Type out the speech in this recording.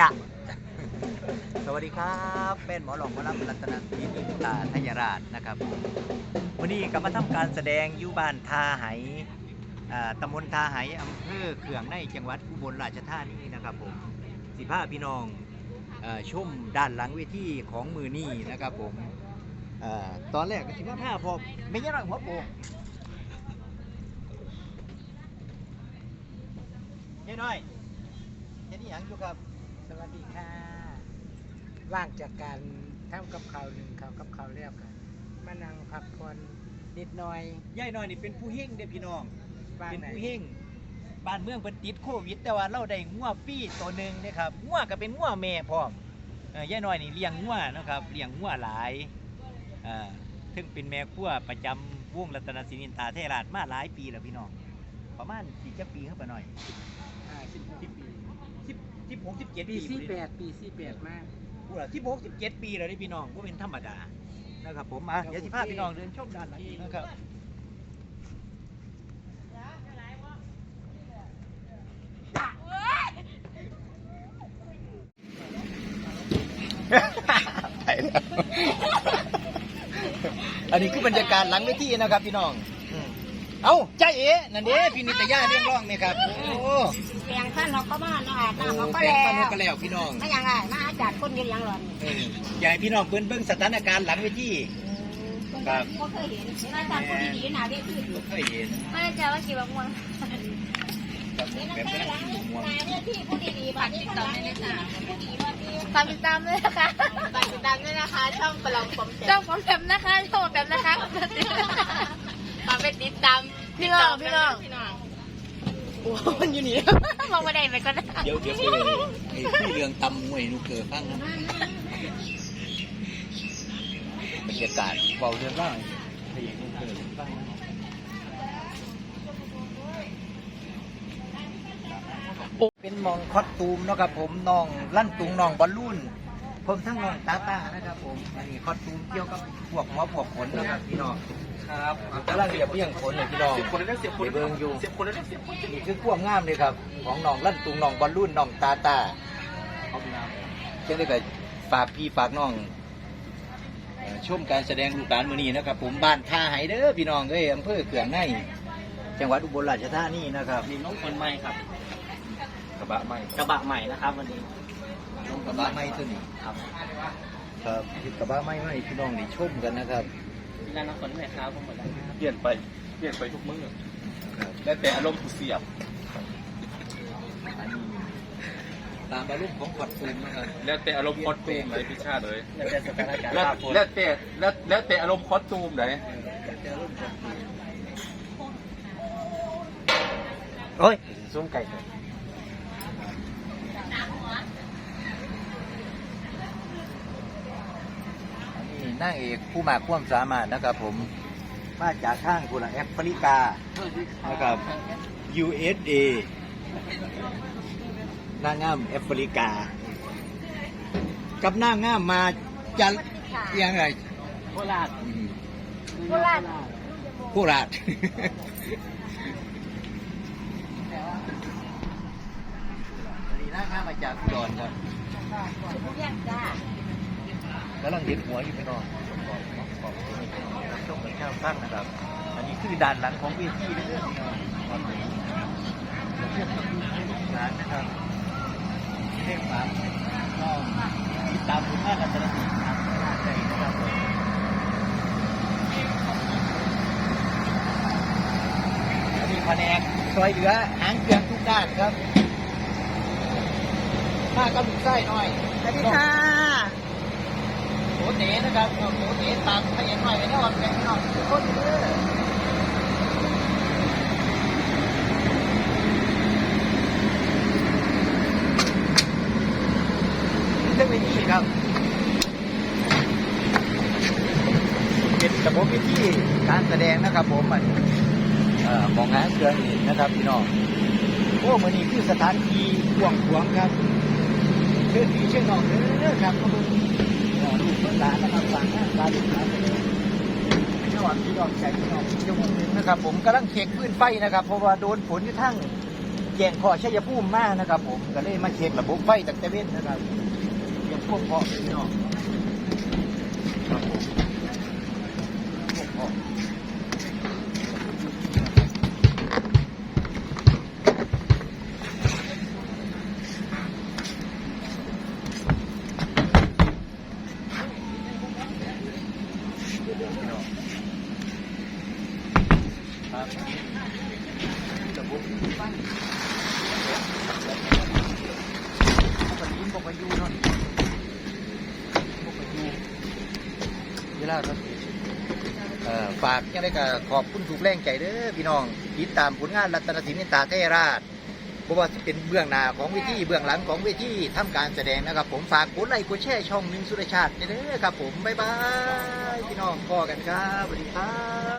จ้ะสวัสดีครับเป็นหมอหลองหมอลำรัตนศรีนิตาทยราชนะครับวันนี้ก็มาทำการแสดงอยู่บ้านทาไหอ่าตำบลทาไหอำเภอเขื่องในจังหวัดอุบลราชธานีนะครับผมสิพาพี่น้องเอ่อชมด้านหลังเวทีของมือนี่นะครับผมเอ่อตอนแรกก็คิดว่าถ้าพอไม่ใช่หรอกหัวโปกเฮ้ยน้อยเฮ็ดนี่ยังอยู่ครับ วัสดีค่ะว่างจากการทำกับข้าวหนึ่งข้าวกับข้าวแล้วค่ะมานั่งพักผ่อนนิดหน่อยยายน้อยนี่เป็นผู้เฮงเด้อพี่น้องบ้านเป็นไหนผู้เฮงบ้านเมืองเพิ่นติดโควิด แต่ว่าเราได้งัวฟรีตัวหนึ่งนะครับงัวก็เป็นงัวแม่พร้อมเอ่อยายน้อยนี่เลี้ยงงัวนะครับเลี้ยงงัวหลายเอ่อถึงเป็นแม่ครัวประจำวงรัตนศินินตาเทราชมาหลายปีแล้วพี่น้อง ประมาณสี่จะปีเข้าไปหน่อยอ่าสิบหกปี สิบสิบหกสิบเจ็ดปีปีสี่แปดปีสี่แปดมาก พูดละสิบหกสิบเจ็ดปีแล้วนี่พี่น้องก็เป็นธรรมดานะครับผมอะเดี๋ยวสิพาพี่น้องเดินชมด้านหลังนี้นะครับไปแล้ว อันนี้คือบรรยากาศหลังเวทีนะครับพี่น้องอืม เอ้าใจเอ๋นั่นเด้พี่นิตยาเรียงร้องนี่ครับ โอ้เสียงท่านเราก็มาเนาะอาบโอ้น้ำเราก็แปลแล้งฟันวก็แล้วพี่น้องไม่ยังไงมาจากคนเดียวยังหล่อนเอออยากให้พี่น้องเบิ่งเบิ่งสถานการณ์หลังเวที ครับ ก็เคยเห็นมาจากคนดีๆนะเรียกชื่อบ่เคยเห็นไม่ได้เจอว่ากี่วันม่วงแบบนี่นะแบบแม่นั้นหลังม่วงนายเนี่ยที่ผู้ดีๆบัตรติดต่อไม่ได้จ้ะผู้ดีว่าดีฝากติดตามด้วยนะคะฝากติดตามด้วยนะคะ ช่องประลองผมช่องผมแปมนะคะช่องผมแปมนะคะมา เป็นติดตามพี่น้องพี่น้องพี่น้องโอ้มันอยู่นี่มองมาได้ไปก็ได้เดี๋ยวเดี๋ยวไปเลยไอ้ที่เรื่องตำมวยนูเกิดฟังนะบรรยากาศเบาเรื่องบ้างให้นูเกิดฟังนะเป็นมองคอสตูมเนาะครับผมน้องลั่นตุงน้องบอลลูน ผมทั้งน้องตาตานะครับผมอันนี้คอสตูมเกี่ยวกับพวกหัวพวกขนนะครับพี่น้องครับกำลังเรียบเรียงขนเลยพี่น้องสิบคนได้สิบคนเบิ่งอยู่สิบคนได้สิบคนนี่คือความงามเลยครับ ของน้องลั่นตุงน้องบอลลูนน้องตาตาเอาไปน้เช่นเดียวกับฝากพี่ฝากน้องเอ่อชมการแสดงลูกหลานมือนี้นะครับ ผมบ้านท่าไหเด้อพี่น้องเอ้ยอำเภอเขื่องในจังหวัดอุบลราชธานีนะครับำมีน้องคนใหม่ครับ กระบะใหม่กระบะใหม่นะครับวันนี้น้อง กระบะไม้ตัวนี้ครับครับกระบะไม้ไม้พี่น้องได้ชมกันนะครับมีร้านน้ำคนใหม่ครับผมหมดแล้วเปลี่ยนไปเปลี่ยนไปทุกมื้อครับแล้วแต่อารมณ์ผู้เสียบอันนี้ตามอารมณ์ของขวัดตูมนะครับแล้วแต่อารมณ์คอสตูมไหนพี่ชาติเลยแล้วแต่สถานการณ์แล้วครับผมแล้วแต่แล้วแล้วแต่อารมณ์คอสตูมไหนโอ้ยซุ้มไก่ครับ อั นนี้นางเอกผู้มากความสามารถนะครับผมมาจากข้างกุละแอฟริกานะครับ USA นางงามแอฟริกา กับนางงามมาจะยังไงโคราชอืมโคราชโคราชอันนี้นางงามมาจากอุดรครับเรีย กำลังเด็ดหัวอยู่พี่น้องขอบคุณพี่น้องรับชมกันข้ามตั้งนะครับ อันนี้คือด้านหลังของเวทีนะเพื่อนพี่น้องครับเพื่อนกับลูกหลานนะครับเทพฝากน้องติดตามผลงานรัตนศิลป์ครับได้นะครับอันนี้แผนกซอยเหลือหางเครื่องทุกด้านครับมากับลูกไส้หน่อยสวัสดีค่ะ เต๋นะครับโหเต๋ตามพยานหน่อยวันแบงค์นอกทุกคนเด้อเรื่องวิธีครับ เป็นระบบวิธีการแสดงนะครับ ผมมันมองหาเครื่องนี่นะครับพี่น้องโอ้มือนี้คือสถานที่กว้างขวางครับเชิญพี่เชิญน้องเด้อครับ มาเบิ่งเอ่อลูกหลานนะครับหลานหน้าตาลูกหลานเลยจังหวัดพี่น้องใจพี่น้องจังหวัดหนึ่งนะครับ ผมกำลังเช็คพื้นไฟนะครับ เพราะว่าโดนฝนที่ทั้งแจ้งคอชัยภูมิมากนะครับ ผมก็เลยมาเช็คระบบไฟตั้งแต่เว้นนะครับยังพวกเพาะพี่น้องครับผมพวกเพาะ ครับระบบไฟปยิ้มปกยูเนาะปยูเวลาครับฝากยังได้ก็ขอบคุณถูกแรงใจเด้อพี่น้องติดตามผลงานรัตนศิลป์นิตาเทราชเพราะว่าเป็นเบื้องหน้าของเวทีเบื้องหลังของเวทีทำการแสดงนะครับ ผมฝากกดไลค์กดแชร์ช่องมินสุรชาติเด้อครับ ผมบ๊ายบายพี่น้องพอกันครับสวัสดีครับ